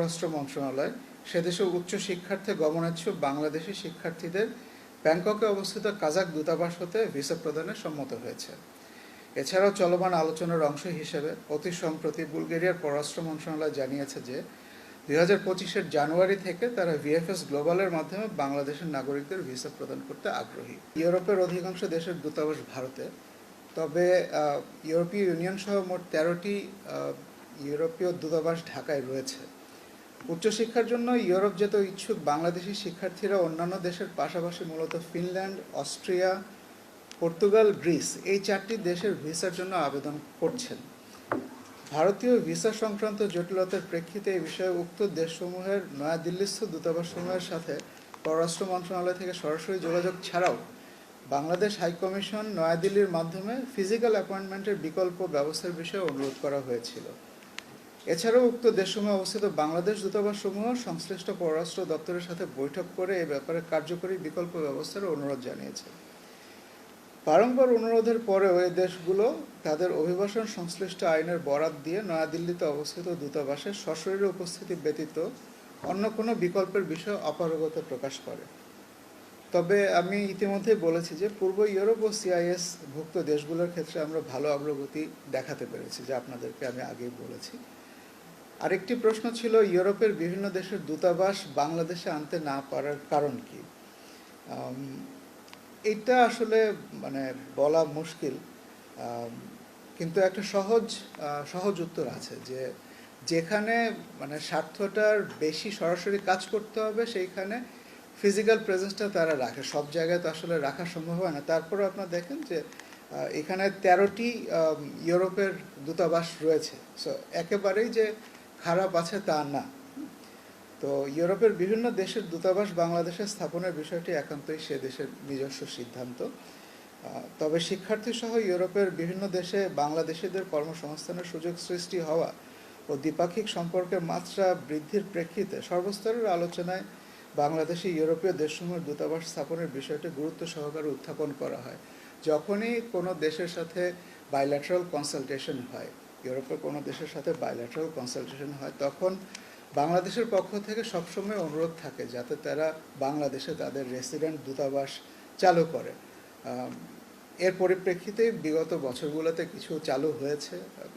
পররাষ্ট্র মন্ত্রণালয় সেদেশে উচ্চ শিক্ষার্থে গমনেচ্ছুক বাংলাদেশি শিক্ষার্থীদের ব্যাংককে অবস্থিত কাজাক দূতাবাস হতে ভিসা প্রদানে সম্মত হয়েছে। এছাড়াও চলমান আলোচনার অংশ হিসেবে অতি সম্প্রতি বুলগেরিয়ার পররাষ্ট্র মন্ত্রণালয় জানিয়েছে যে, দুই হাজার পঁচিশের জানুয়ারি থেকে তারা ভিএফএস গ্লোবালের মাধ্যমে বাংলাদেশের নাগরিকদের ভিসা প্রদান করতে আগ্রহী। ইউরোপের অধিকাংশ দেশের দূতাবাস ভারতে। তবে ইউরোপীয় ইউনিয়ন সহ মোট তেরোটি ইউরোপীয় দূতাবাস ঢাকায় রয়েছে। উচ্চশিক্ষার জন্য ইউরোপ যেতে ইচ্ছুক বাংলাদেশি শিক্ষার্থীরা অন্যান্য দেশের পাশাপাশি মূলত ফিনল্যান্ড, অস্ট্রিয়া, পর্তুগাল, গ্রিস এই চারটি দেশের ভিসার জন্য আবেদন করছেন। ভারতীয় ভিসা সংক্রান্ত জটিলতার প্রেক্ষিতে এই বিষয়ে উক্ত দেশসমূহের নয়াদিল্লিস্থ দূতাবাসসমূহের সাথে পররাষ্ট্র মন্ত্রণালয় থেকে সরাসরি যোগাযোগ ছাড়াও বাংলাদেশ হাইকমিশন নয়াদিল্লির মাধ্যমে ফিজিক্যাল অ্যাপয়েন্টমেন্টের বিকল্প ব্যবস্থার বিষয়ে অনুরোধ করা হয়েছিল। এছাড়াও উক্ত দেশসমূহে অবস্থিত বাংলাদেশ দূতাবাসসমূহ সংশ্লিষ্ট পররাষ্ট্র দপ্তরের সাথে বৈঠক করে এ ব্যাপারে কার্যকরী বিকল্প ব্যবস্থার অনুরোধ জানিয়েছে। বারংবার অনুরোধের পরেও এই দেশগুলো তাদের অভিবাসন সংশ্লিষ্ট আইনের বরাত দিয়ে নয়াদিল্লিতে অবস্থিত দূতাবাসের সশরীরে উপস্থিতি ব্যতীত অন্য কোনো বিকল্পের বিষয়ে অপারগতা প্রকাশ করে। তবে আমি ইতিমধ্যে বলেছি যে পূর্ব ইউরোপ ও সিআইএস ভুক্ত দেশগুলোর ক্ষেত্রে আমরা ভালো অগ্রগতি দেখাতে পেরেছি, যা আপনাদেরকে আমি আগেই বলেছি। আরেকটি প্রশ্ন ছিল, ইউরোপের বিভিন্ন দেশের দূতাবাস বাংলাদেশে আনতে না পারার কারণ কি? এটা আসলে মানে বলা মুশকিল কিন্তু একটা সহজ সহজ উত্তর আছে যে যেখানে মানে স্বার্থটার বেশি সরাসরি কাজ করতে হবে, সেইখানে ফিজিক্যাল প্রেজেন্সটা তারা রাখে। সব জায়গায় তো আসলে রাখা সম্ভব হয় না। তারপরে আপনারা দেখেন যে এখানে তেরোটি ইউরোপের দূতাবাস রয়েছে। সো একেবারেই যে খারাপ আছে তা না। তো ইউরোপের বিভিন্ন দেশের দূতাবাস বাংলাদেশে স্থাপনের বিষয়টি একান্তই সে দেশের নিজস্ব সিদ্ধান্ত। তবে শিক্ষার্থী সহ ইউরোপের বিভিন্ন দেশে বাংলাদেশিদের কর্মসংস্থানের সুযোগ সৃষ্টি হওয়া ও দ্বিপাক্ষিক সম্পর্কের মাত্রা বৃদ্ধির প্রেক্ষিতে সর্বস্তরের আলোচনায় বাংলাদেশে ইউরোপীয় দেশসমূহের দূতাবাস স্থাপনের বিষয়টি গুরুত্ব সহকারে উত্থাপন করা হয়, যখনই কোনো দেশের সাথে বাইল্যাটারাল কনসালটেশন হয়। ইউরোপের কোনো দেশের সাথে বাইল্যাটারাল কনসালটেশন হয়, তখন বাংলাদেশের পক্ষ থেকে সবসময় অনুরোধ থাকে যাতে তারা বাংলাদেশে তাদের রেসিডেন্ট দূতাবাস চালু করে। এর পরিপ্রেক্ষিতে বিগত বছরগুলোতে কিছু চালু হয়েছে।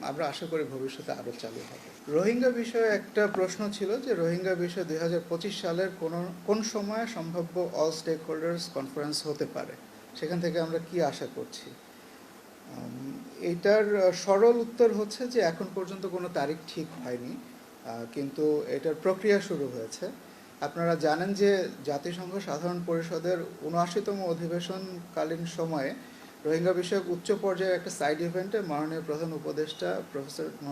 আমরা আশা করি ভবিষ্যতে আরও চালু হবে। রোহিঙ্গা বিষয়ে একটা প্রশ্ন ছিল যে রোহিঙ্গা বিষয়ে দুই হাজার পঁচিশ সালের কোন কোন সময়ে সম্ভাব্য অল স্টেক হোল্ডার্স কনফারেন্স হতে পারে? সেখান থেকে আমরা কি আশা করছি? উম, এইটার সরল উত্তর হচ্ছে যে এখন পর্যন্ত কোনো তারিখ ঠিক হয়নি। কিন্তু এটার প্রক্রিয়া শুরু হয়েছে। আপনারা জানেন যে জাতিসংঘ সাধারণ পরিষদের উনআশিতম অধিবেশনকালীন সময়ে রোহিঙ্গা বিষয়ক উচ্চ পর্যায়ের একটা সাইড ইভেন্টে মাননীয় প্রধান উপদেষ্টা প্রফেসর